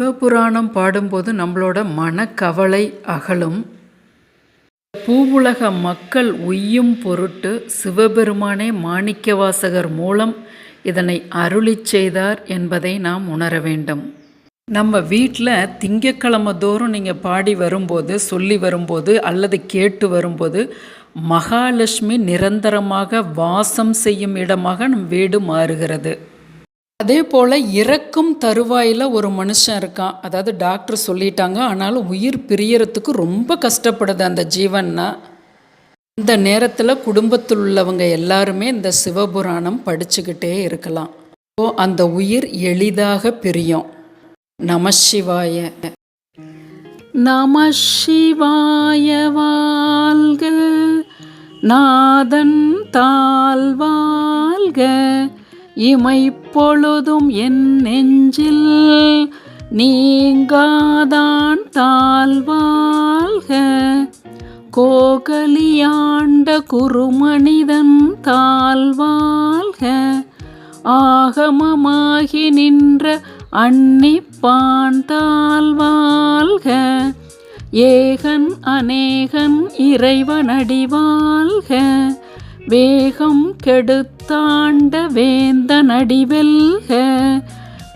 சிவபுராணம் பாடும்போது நம்மளோட மனக்கவலை அகலும். பூவுலக மக்கள் உய்யும் பொருட்டு சிவபெருமானே மாணிக்கவாசகர் மூலம் இதனை அருளிச் செய்தார் என்பதை நாம் உணர வேண்டும். நம்ம வீட்டில் திங்கக்கிழமை தோறும் நீங்கள் பாடி வரும்போது சொல்லி வரும்போது அல்லது கேட்டு வரும்போது மகாலட்சுமி நிரந்தரமாக வாசம் செய்யும் இடமாக நம் வீடு மாறுகிறது. அதே போல் இறக்கும் தருவாயில் ஒரு மனுஷன் இருக்கான். அதாவது டாக்டர் சொல்லிட்டாங்க. ஆனாலும் உயிர் பிரியறதுக்கு ரொம்ப கஷ்டப்படுது அந்த ஜீவன்னா. இந்த நேரத்தில் குடும்பத்தில் உள்ளவங்க எல்லாருமே இந்த சிவபுராணம் படிச்சுக்கிட்டே இருக்கலாம். ஸோ அந்த உயிர் எளிதாக பிரியும். நம சிவாய நம சிவாய வாழ்க. நாதன் தாழ்வாழ்க. எப்பொழுதும் என் நெஞ்சில் நீங்காதான் தாழ்வாழ்க கோகலியாண்ட குருமனிதன் தாழ்வாழ்க ஆகமமாகி நின்ற அன்னிப்பான் தாழ்வாழ்க ஏகன் அநேகன் இறைவனடிவாழ்க வேகம் கெடுத்தாண்ட வேந்த நடிவெல்க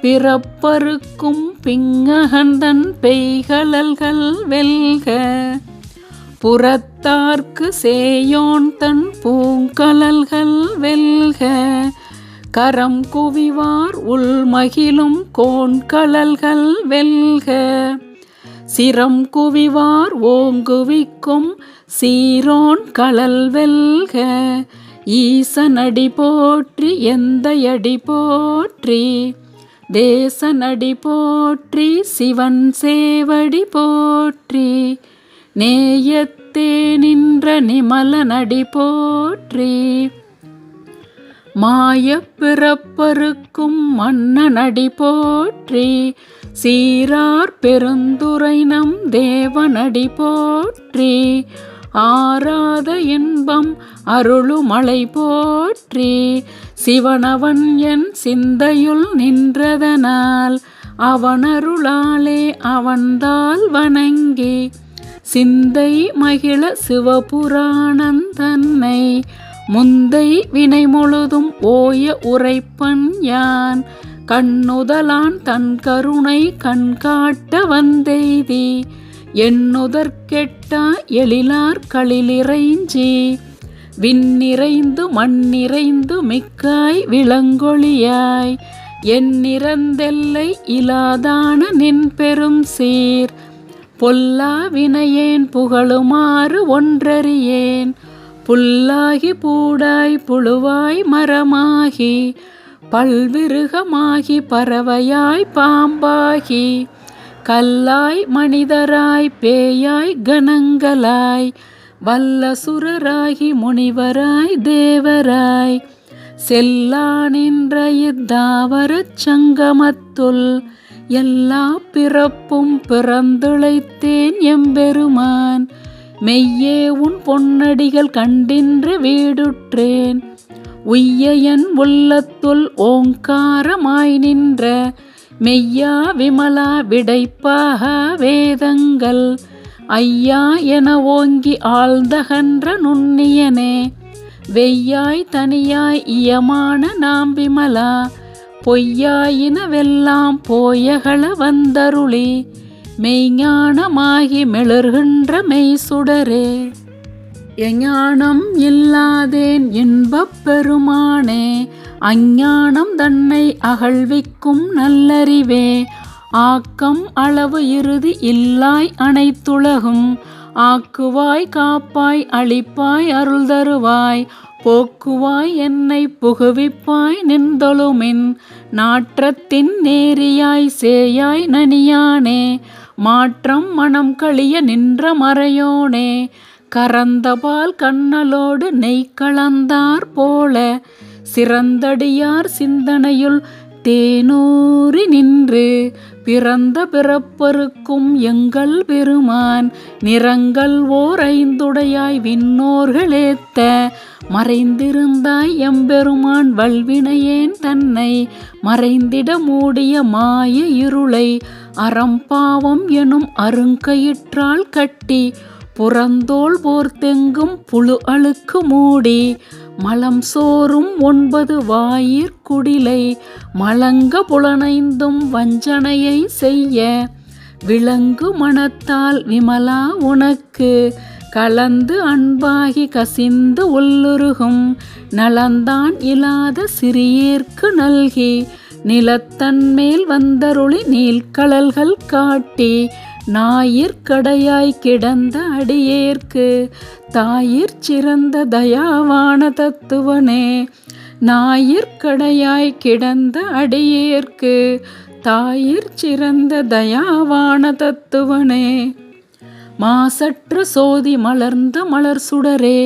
பிறப்பருக்கும் பிங்ககந்தன் பெய்கழல்கள் வெல்க. புறத்தார்க்கு சேயோன் தன் பூங்கலல்கள் வெல்க. கரம் குவிவார் உள்மகிழும் கோண்கலல்கள் வெல்க. சிரம் குவிவார் ஓங்குவிக்கும் சீரோன் கழல் வெல்க. ஈசனடி போற்றி எந்த அடி போற்றி. தேசனடி போற்றி சிவன் சேவடி போற்றி. நேயத்தே நின்ற நிமலனடி போற்றி. மாயப் பிறப்பருக்கும் மன்னனடி போற்றி சீரார் பெருந்துரை நம் தேவனடி போற்றி ஆராத இன்பம் அருளுமலை போற்றி சிவனவன் என் சிந்தையுள் நின்றதனால் அவனருளாலே அவன்தால் வணங்கி சிந்தை மகிழ சிவபுராணந்தன்னை முந்தை வினை முழுதும் ஓய உரைப்பன் யான். கண்ணுதலான் தன் கருணை கண்காட்ட வந்தெய்தி. எண்ணுதற்கெட்டா எழிலார் களிலிறைஞ்சி. விண்ணிறைந்து மண்ணிறைந்து மிக்காய் விளங்கொழியாய் எந்நிறந்தெல்லை இலாதான நின் பெரும் சீர். பொல்லா வினையேன் புகழுமாறு ஒன்றறியேன். புல்லாகி பூடாய் புழுவாய் மரமாகி பல்விருகமாகி பறவையாய் பாம்பாகி கல்லாய் மனிதராய் பேயாய் கணங்களாய் வல்லசுரராகி முனிவராய் தேவராய் செல்லா நின்ற இத்தாவரச் சங்கமத்துள் எல்லா பிறப்பும் பிறந்துழைத்தேன் எம்பெருமான். மெய்யே உன் பொன்னடிகள் கண்டின்று வீடுற்றேன். உய்யயன் உள்ளத்துள் ஓங்காரமாய் நின்ற மெய்யா விமலா விடைப்பாக வேதங்கள். ஐயா என ஓங்கி ஆழ்ந்தகன்ற நுண்ணியனே வெய்யாய் தனியாய் இயமான நாம் விமலா பொய்யாயினவெல்லாம் போயகள வந்தருளி. மெய்ஞானமாகி மிளர்கின்ற மெய் சுடரே எஞானம் இல்லாதேன் இன்பப் பெருமானே அஞ்ஞானம் தன்னை அகழ்விக்கும் நல்லறிவே. ஆக்கம் அளவு இறுதி இல்லாய் அனைத்துலகும் ஆக்குவாய் காப்பாய் அழிப்பாய் அருள் தருவாய். போக்குவாய் என்னை புகுவிப்பாய் நின்றொழுமின் நாற்றத்தின் நேரியாய் சேயாய் நனியானே. மாற்றம் மனம் கழிய நின்ற மறையோனே கறந்தபால் கண்ணலோடு நெய் கலந்தார் போல சிறந்தடியார் சிந்தனையுள் தேனூறி நின்று பிறந்த பிறப்பருக்கும் எங்கள் பெருமான் நிறங்கள் ஓர் ஐந்துடையாய் விண்ணோர்களேத்த மறைந்திருந்தாய் எம்பெருமான் வல்வினையேன் தன்னை மறைந்திட மூடிய மாய இருளை அறம்பாவம் எனும் அருங்கயிற்றால் கட்டி புறந்தோள் போர்த்தெங்கும் புழு அழுக்கு மூடி மலம் சோறும் ஒன்பது வாயிற் குடிலை மலங்க புலனைந்தும் வஞ்சனையை செய்ய விலங்கு மனத்தால் விமலா உனக்கு கலந்து அன்பாகி கசிந்து உள்ளுருகும் நலந்தான் இல்லாத சிறியேற்கு நல்கி நிலத்தன்மேல் வந்தருளி நீள்கழல்கள் காட்டி ஞாயிற்கடையாய் கிடந்த அடியேற்கு தாயிற் சிறந்த தயாவான தத்துவனே ஞாயிற்கடையாய் கிடந்த அடியேற்கு தாயிற் சிறந்த தயாவான தத்துவனே. மாசற்ற சோதி மலர்ந்த மலர் சுடரே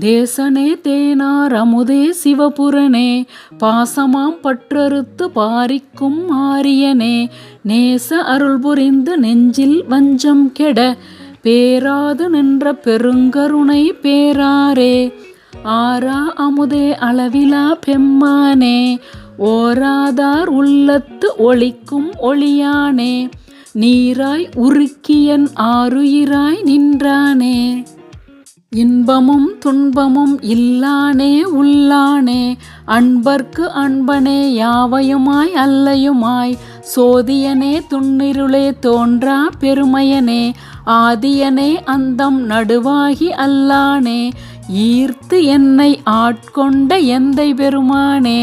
தேசனே தேனார் அமுதே சிவபுரனே பாசமாம் பற்றறுத்து பாரிக்கும் ஆரியனே நேச அருள் புரிந்து நெஞ்சில் வஞ்சம் கெட பேராது நின்ற பெருங்கருணை பேராரே. ஆரா அமுதே அளவிலா பெம்மானே ஓராதார் உள்ளத்து ஒளிக்கும் ஒளியானே. நீராய் உருக்கியன் ஆறுயிராய் நின்றானே. இன்பமும் துன்பமும் இல்லானே உள்ளானே. அன்பர்க்கு அன்பனே யாவையுமாய் அல்லையுமாய். சோதியனே துன்னிருளே தோன்றா பெருமையனே. ஆதியனே அந்தம் நடுவாகி அல்லானே ஈர்த்து என்னை ஆட்கொண்ட எந்தை பெருமானே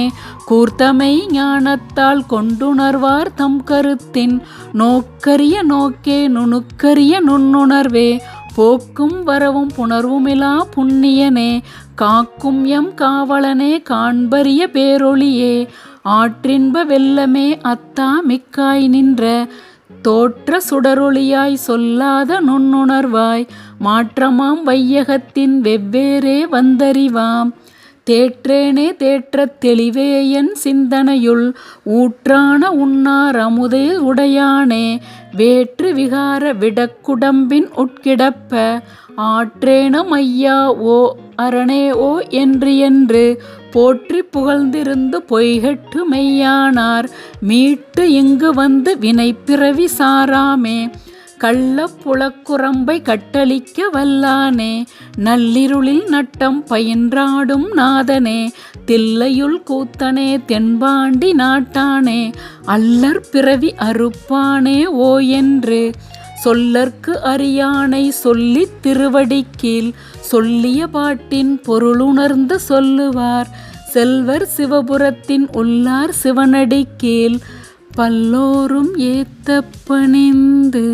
கூர்த்தமை ஞானத்தால் கொண்டுணர்வார் தம் கருத்தின் நோக்கரிய நோக்கே நுணுக்கரிய நுண்ணுணர்வே போக்கும் வரவும் புணர்வுமிலா புண்ணியனே காக்கும் எம் காவலனே காண்பரிய பேரொளியே ஆற்றின்ப வெல்லமே அத்தா மிக்காய் நின்ற தோற்ற சுடரொளியாய் சொல்லாத நுண்ணுணர்வாய் மாற்றமாம் வையகத்தின் வெவ்வேறே வந்தறிவாம். தேற்றேனே தேற்றத் தெளிவேயன் சிந்தனையுள் ஊற்றான உண்ணார் அமுதே உடையானே வேற்று விகார விடக்குடம்பின் உட்கிடப்ப ஆற்றேன மையா ஓ அரணே ஓ என்று என்று போற்றி புகழ்ந்திருந்து பொய்கட்டு மெய்யானார் மீட்டு இங்கு வந்து வினை பிறவி சாராமே கள்ள புலக்குரம்பை கட்டளிக்க வல்லானே நள்ளிருளில் நட்டம் பயின்றாடும் நாதனே தில்லையுள் கூத்தனே தென்பாண்டி நாட்டானே அல்லற் பிறவி அறுப்பானே ஓ என்று சொல்லற்கு அறியானை சொல்லித் திருவடிக்கீழ் சொல்லிய பாட்டின் பொருளுணர்ந்து சொல்லுவார் செல்வர் சிவபுரத்தின் உள்ளார் சிவனடி கீழ் பல்லோரும் ஏத்த பணிந்து